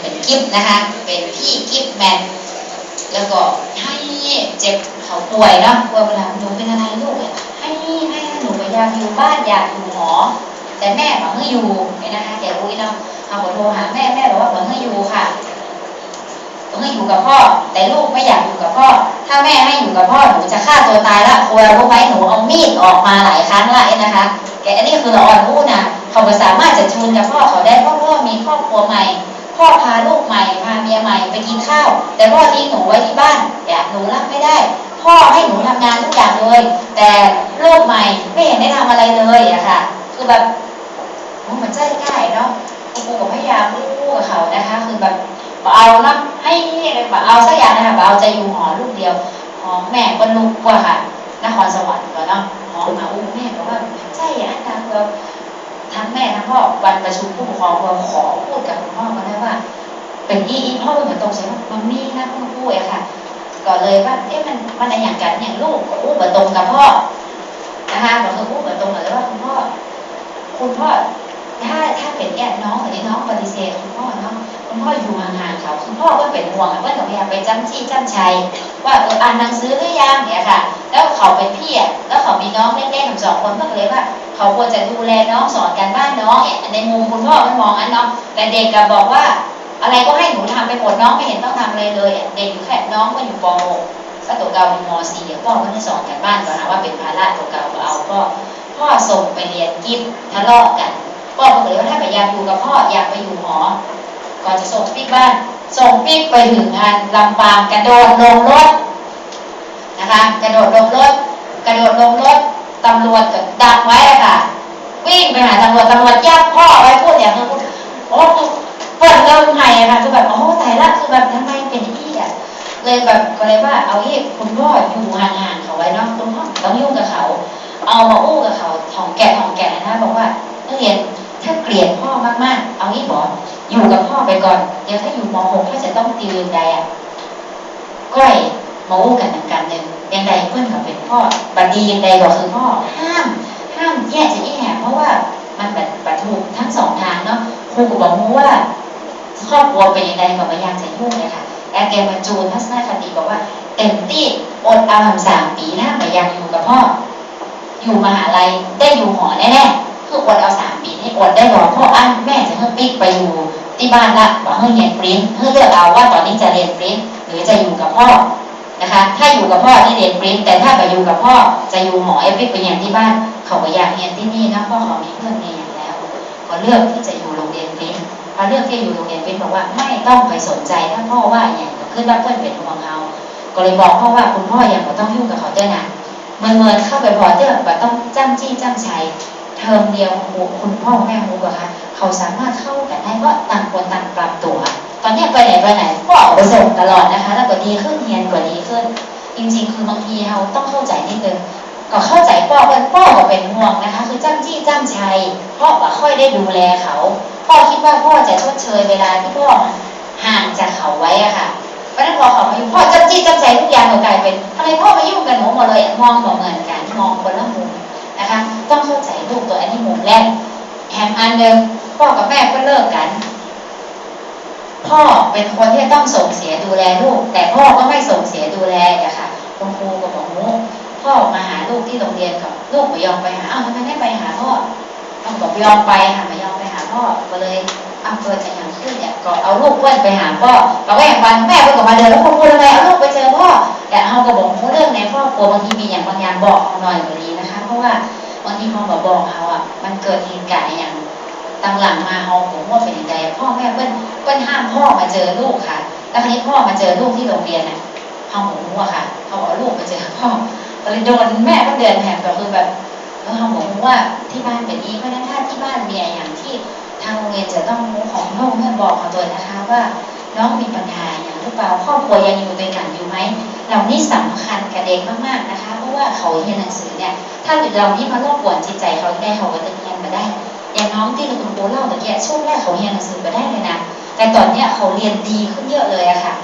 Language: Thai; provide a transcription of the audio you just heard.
เป็นกิฟนะคะ เป็นพี่กิฟแมนแล้วก็ให้เจ็บเขาป่วยเนาะป่วยเวลาหนูเป็นอะไรลูกอะให้ให้หนูไปอยากอยู่บ้านอยากอยู่หอแต่แม่บอกให้อยู่เนี่ยนะคะแกรู้ยเนาะเอาขอโทรหาแม่แม่บอกว่าบอกให้อยู่ค่ะบอกให้อยู่กับพ่อ แต่ลูกไม่อยากอยู่กับพ่อ ถ้าแม่ให้อยู่กับพ่อหนูจะฆ่าตัวตายละกลัวรู้ไหมหนูเอามีดออกมาหลายครั้งละเนี่ยนะคะแกอันนี้คือเราอ่อนรู้นะเขาก็สามารถจะจูนกับพ่อเขาได้เพราะพ่อมีครอบครัวใหม่ พ่อพาลูกใหม่พาเมียใหม่ไปกินข้าว แต่พ่อทิ้งหนูไว้ที่บ้านอยากหนูรับไม่ได้ พ่อให้หนูทำงานทุกอย่างเลย แต่ลูกใหม่ไม่เห็นได้ทำอะไรเลยอะค่ะ คือแบบมันใจง่ายเนาะครูก็พยายามพูดกับเขานะคะ คือแบบเอานะให้เอาสักอย่างนะคะเอาจะอยู่หอลูกเดียวหอแม่ก็ลูกกว่าค่ะนครสวรรค์ก็เนาะหอมาอู้มแม่บอกว่าใช่อันนั้นเรา ทั้งแม่ทั้งพ่อวันประชุมผู้ปกครองเราขอพูดกับคุณพ่อมาได้ว่า เป็นอีอีพ่อเหมือนตรงใช่ไหมมันมีนะพ่อพูดอะค่ะก็เลยว่าเอ๊ะมันมันอะไรอย่างกันอย่างลูกก็อู้เหมือนตรงกับพ่อนะคะก็คืออู้เหมือนตรงเลยว่าคุณพ่อคุณพ่อถ้าถ้าเป็นแอบน้องหรือน้องปฏิเสธคุณพ่อเนาะคุณพ่ออยู่ห่างๆเขาคุณพ่อก็เป็นห่วงว่าพยายามไปจ้ำจี้จ้ำชัยว่าเอออ่านหนังสือหรือยังเนี่ยค่ะ แล้วเขาเป็นพี่อะแล้วเขามีน้องเล็กๆทั้งสองคนก็เลยว่า เขาควรจะดูแลน้องสอนการบ้านน้องในมุมคุณพ่อมันมองอันเนาะแต่เด็กก็บอกว่า อะไรก็ให้หนูทำไปหมดน้องไม่เห็นต้องทำอะไรเลยเด็กอยู่แค่น้องก็อยู่ป .6 ก็ตัวเก่าอยู่ม .4 เดี๋ยวพ่อก็ได้สอนการบ้านก่อนนะว่าเป็นภาระตัวเก่าก็เอาพ่อพ่อส่งไปเรียนกิฟทะเลาะกันพ่อก็เลยว่าถ้าไปอยากอยู่กับพ่ออยากไปอยู่หอก่อนจะส่งปิ๊กบ้าน ส่งปิ๊กไปถึงงานลำปางกระโดดลงรถนะคะ กระโดดลงรถกระโดดลงรถ ตำรวจก็ดักไว้อะค่ะ วิ่งไปหาตำรวจตำรวจยับพ่อไว้พูดอย่างนี้พูดโอ้เปิดเริ่มไห้อะค่ะคือแบบโอ้ตายละคือแบบทำไมเป็นอย่างนี้อะเลยแบบก็เลยว่าเอาที่คุณพ่ออยู่ห่างๆเขาไว้เนาะคุณพ่อต้องยุ่งกับเขา เอามาอู้กับเขาทองแก่ทองแก่นะบอกว่านักเรียนถ้าเกลียดพ่อมากๆ เอางี้บอกอยู่กับพ่อไปก่อน เดี๋ยวถ้าอยู่ม .6 ถ้าจะต้องตีเรียนใดอะก้อยมาอู้กันหมือนกันหนึ่ง ยังใดเพื่อนกับเป็นพ่อบัดดียังใดก็คือพ่อห้าม ห้ามแยกจะแยกเพราะว่ามันแบบบัถูกทั้งสองทางเนาะครูก็บอกมูว่าครอบครัวเป็นยังไงก็พยายามจะยุ่งเลยค่ะแอรแกมาจูนทัศนคติบอกว่าเต็มที่อดเอาทำสามปีนะพยายามอยู่กับพ่อ อยู่มหาลัยได้อยู่หอแน่ๆคืออดเอาสามปีนี่อดได้หรอพ่ออันแม่จะเพิ่มปิ๊กไปอยู่ที่บ้านละบอกให้เรียนปริ้นเพื่อเลือกเอาว่าตอนนี้จะเรียนปริ้นหรือจะอยู่กับพ่อ นะคะ ถ้าอยู่กับพ่อที่เรียนปริ้นแต่ถ้าไปอยู่กับพ่อจะอยู่หมอเอฟิกไปอย่างที่บ้าน เขาก็อยากเรียนที่นี่นะพราะเขามีเพื่อนเรียนองแล้ว ก็เลือกที่จะอยู่โรงเรียนปริ้นพอเลือกที่อยู่โรงเรียนปริ้นบอกว่าไม่ต้องไปสนใจถ้าพ่อว่าอย่างก็ขึ้นว่าเพื่อนเป็นห่วงเขาก็เลยบอกพ่อว่าคุณพ่อยังไม่ต้องยุ่งกับเขาด้วยนะเมื่อเมินเข้าไปพอเตื้อแบบต้องจ้ำจี้จ้ำชัยเทอมเดียวคุณพ่อแม่รู้ป่ะคะเขาสามารถเข้ากันได้เพราะต่างคนต่างปรับตัว ตอนนี้ไปไหนไปไหนก็ออกไปส่งตลอดนะคะ แล้วก็ดีขึ้นเรียนกว่าดีขึ้น จริง ๆ คือบางทีเราต้องเข้าใจนิดนึงก็เข้าใจพ่อเพื่อนพ่อก็เป็นห่วงนะคะ คือจ้ำจี้จ้ำชัยพ่อก็ค่อยได้ดูแลเขา พ่อคิดว่าพ่อจะชดเชยเวลาที่พ่อห่างจากเขาไว้อะค่ะเพราะนั้นพอเขามาอยู่พ่อจ้ำจี้จ้ำชัยทุกอย่างก็กลายเป็นทำไมพ่อมายุ่งกับหนูหมดเลยมองบ่เหมือนกันมองคนละมุมนะคะ ต้องเข้าใจลูกตัวอันนี้มุมแรกแถมอันหนึ่งพ่อกับแม่ก็เลิกกัน พ่อเป็นคนที่ต้องส่งเสียดูแลลูก แต่พ่อก็ไม่ส่งเสียดูแลอะค่ะคุณครูก็บอกหนูพ่อมาหาลูกที่โรงเรียนกับลูกไม่ยอมไปหาอ้าวทำไมไม่ไปหาพ่อต้องบอกไม่ยอมไปค่ะไม่ยอมไปหาพ่อก็เลยอ้าเกิดอะไรอย่างขึ้นเนี่ยก็เอาลูกเพื่อนไปหาพ่อเราก็อย่างวันแม่เพื่อนก็มาเดินแล้วคุณครูทำไมเอาลูกไปเจอพ่อแต่เขาก็บอกเขาเรื่องในครอบครัวบางทีมีอย่างบางอย่างบอกหน่อยก็ดีนะคะ เพราะว่าบางทีเขาบอกบอกเขาอะมันเกิดเหตุการณ์อย่าง พ่อแม่เปิ้ลเปิ้ลห้ามพ่อมาเจอลูกค่ะ แล้วคราวนี้พ่อมาเจอลูกที่โรงเรียนน่ะเขาหมูอะค่ะเขาบอกลูกมาเจอพ่อก็เลยโดนแม่ก็เดือนแถมก็คือแบบเออเขาบอกว่าที่บ้านเป็นนี้เพราะฉะนั้นถ้าที่บ้านมีอะไรอย่างที่ทางโรงเรียนจะต้องรู้ของน้องเพื่อนบอกเขาตัวนะคะว่าน้องมีปัญหาอย่างหรือเปล่าครอบครัวยังอยู่ด้วยกันอยู่ไหมเหล่านี้สำคัญกับเด็กมากๆนะคะ เพราะว่าเขาเรียนหนังสือเนี่ยถ้าเรานี้มารบกวนจิตใจเขาได้เขาก็จะเรียนมาได้ อย่างน้องที่คุณครูเล่าตะเกียช่วงแรกเขาเรียนหนังสือไปได้เลยนะ แต่ตอนเนี้ยเขาเรียนดีขึ้นเยอะเลยอะค่ะ